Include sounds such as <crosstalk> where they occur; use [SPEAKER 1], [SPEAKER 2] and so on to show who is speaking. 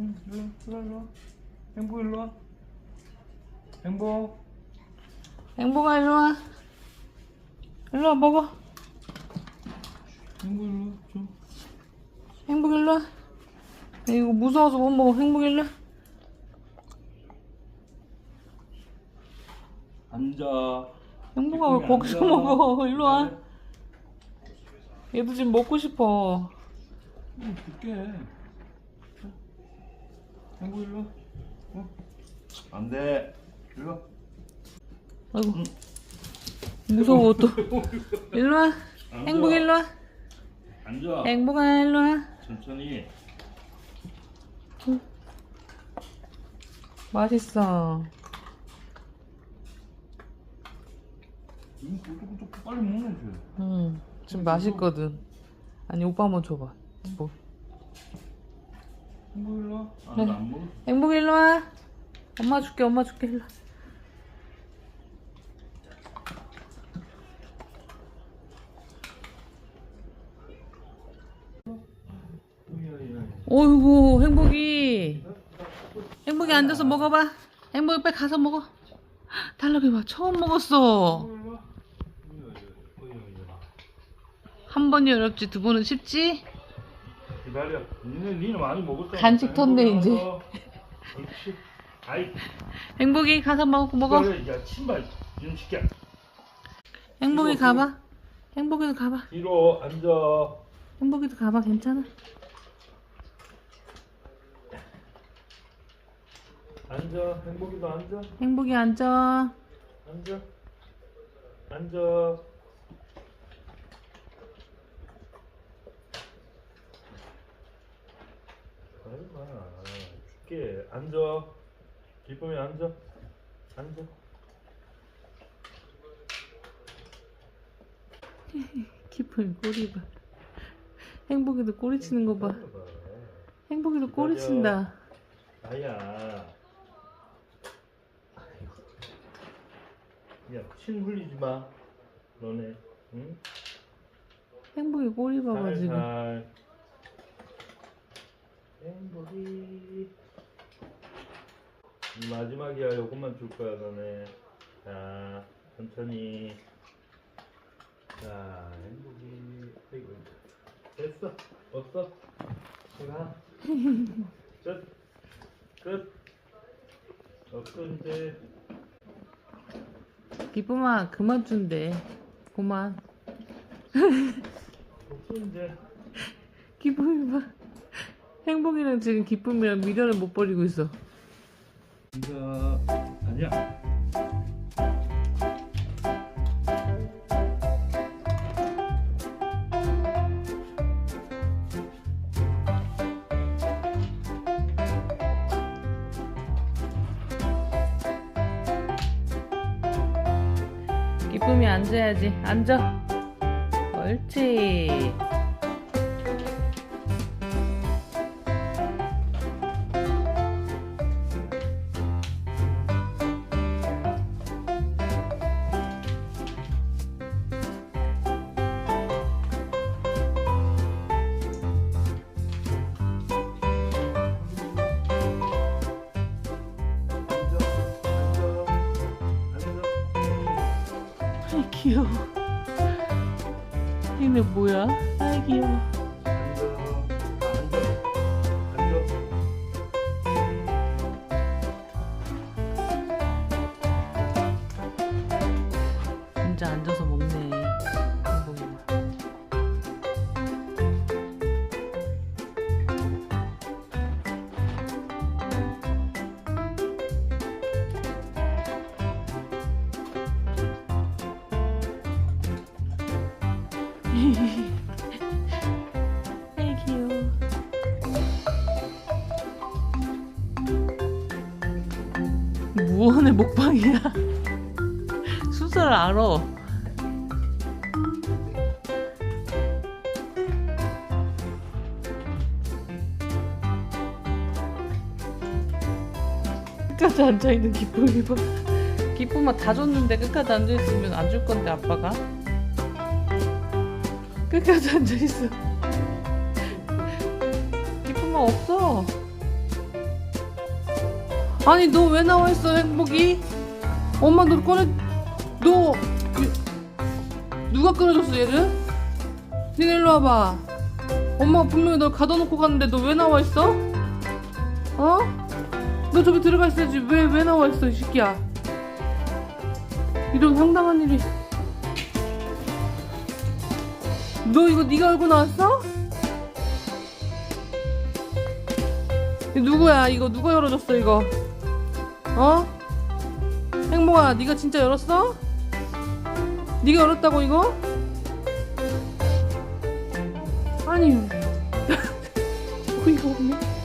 [SPEAKER 1] 응, 일로, 일로, 일로. 행복 일로 와. 행복.
[SPEAKER 2] 행복아 일로 와. 일로 와 먹어.
[SPEAKER 1] 행복 일로 와. 줘.
[SPEAKER 2] 행복 일로 와. 이거 무서워서 못 먹어. 행복 일로 와.
[SPEAKER 1] 앉아.
[SPEAKER 2] 행복아 왜 거기서
[SPEAKER 1] 앉아.
[SPEAKER 2] 먹어. 일로 와. 얘도 지금 먹고 싶어.
[SPEAKER 1] 응, 줄게. 행복 일로 와. 어? 안 돼. 일로 와.
[SPEAKER 2] 아이고. 무서워 또. <laughs> 일로 와. 행복 일로 와.
[SPEAKER 1] 앉아.
[SPEAKER 2] 행복아 일로 와.
[SPEAKER 1] 천천히.
[SPEAKER 2] 맛있어.
[SPEAKER 1] 이거 꼬꼬꼬 빨리 먹네, 쟤.
[SPEAKER 2] 응. 지금 맛있거든. 아니 오빠 한번 줘봐. 뭐.
[SPEAKER 1] 행복 일로 와. 아,
[SPEAKER 2] 네.
[SPEAKER 1] 나안 먹어.
[SPEAKER 2] 행복 일로 와. 엄마 줄게, 엄마 줄게, 일로 와. 어이구, 행복이. 행복이 앉아서 먹어봐. 행복이 빨리 가서 먹어. 달라고 봐. 처음 먹었어. 한 번이 어렵지, 두 번은 쉽지?
[SPEAKER 1] 기다려. 니네 니는 많이 먹었잖아.
[SPEAKER 2] 간식 텄네,
[SPEAKER 1] 행복이
[SPEAKER 2] 이제.
[SPEAKER 1] 그렇지. 아이,
[SPEAKER 2] 행복이 가서 먹, 먹어.
[SPEAKER 1] 그래, 야 신발 좀 시켜.
[SPEAKER 2] 행복이
[SPEAKER 1] 이거,
[SPEAKER 2] 가봐. 행복이도 가봐.
[SPEAKER 1] 뒤로 앉아.
[SPEAKER 2] 행복이도 가봐. 괜찮아.
[SPEAKER 1] 앉아. 행복이도 앉아.
[SPEAKER 2] 행복이 앉아.
[SPEAKER 1] 앉아. 앉아. 아이마 줄게. 앉아. 기쁨이 앉아. 앉아. <laughs>
[SPEAKER 2] 기쁨이 꼬리 봐. 행복이도 꼬리 치는 거 봐. 행복이도 꼬리
[SPEAKER 1] 기다려.
[SPEAKER 2] 친다.
[SPEAKER 1] 아야. 아이고. 야, 침 흘리지 마. 너네. 응?
[SPEAKER 2] 행복이 꼬리 봐봐 지금.
[SPEAKER 1] 이 마지막이야. 요것만 줄 거야, 너네. 자, 천천히. 자, 행복이. 아이고. 됐어. 없어. 가. <laughs> 끝. 끝. 없어, 이제.
[SPEAKER 2] 기쁨아 그만 준대. 그만.
[SPEAKER 1] 없어, 이제. <laughs>
[SPEAKER 2] 기쁨이 봐. 행복이랑 지금 기쁨이랑 미련을 못 버리고 있어.
[SPEAKER 1] 이거 아니야.
[SPEAKER 2] 기쁨이 앉아야지. 앉아. 옳지. 귀여워. 얘네 뭐야? 아이 귀여워. 앉아서 귀여워. 무언의 먹방이야. 순서를 알아. 끝까지 앉아있는 기쁨이 봐. 기쁨아 다 줬는데 끝까지 앉아있으면 안 줄 건데 아빠가. 끝까지 앉아있어. 기쁨아 없어.
[SPEAKER 3] 아니 너 왜 나와 있어 행복이? 엄마 너 꺼내 너 이- 누가 끊어줬어 얘를? 니네 일로 와봐. 엄마가 분명히 널 가둬놓고 갔는데 너 왜 나와 있어? 어? 너 저기 들어가 있어야지 왜 왜 나와 있어 이 새끼야? 이런 황당한 일이. 너 이거 네가 열고 나왔어? 누구야 이거 누가 열어줬어 이거 어? 행복아 네가 진짜 열었어? 네가 열었다고 이거? 아니 <laughs> 어이가 없네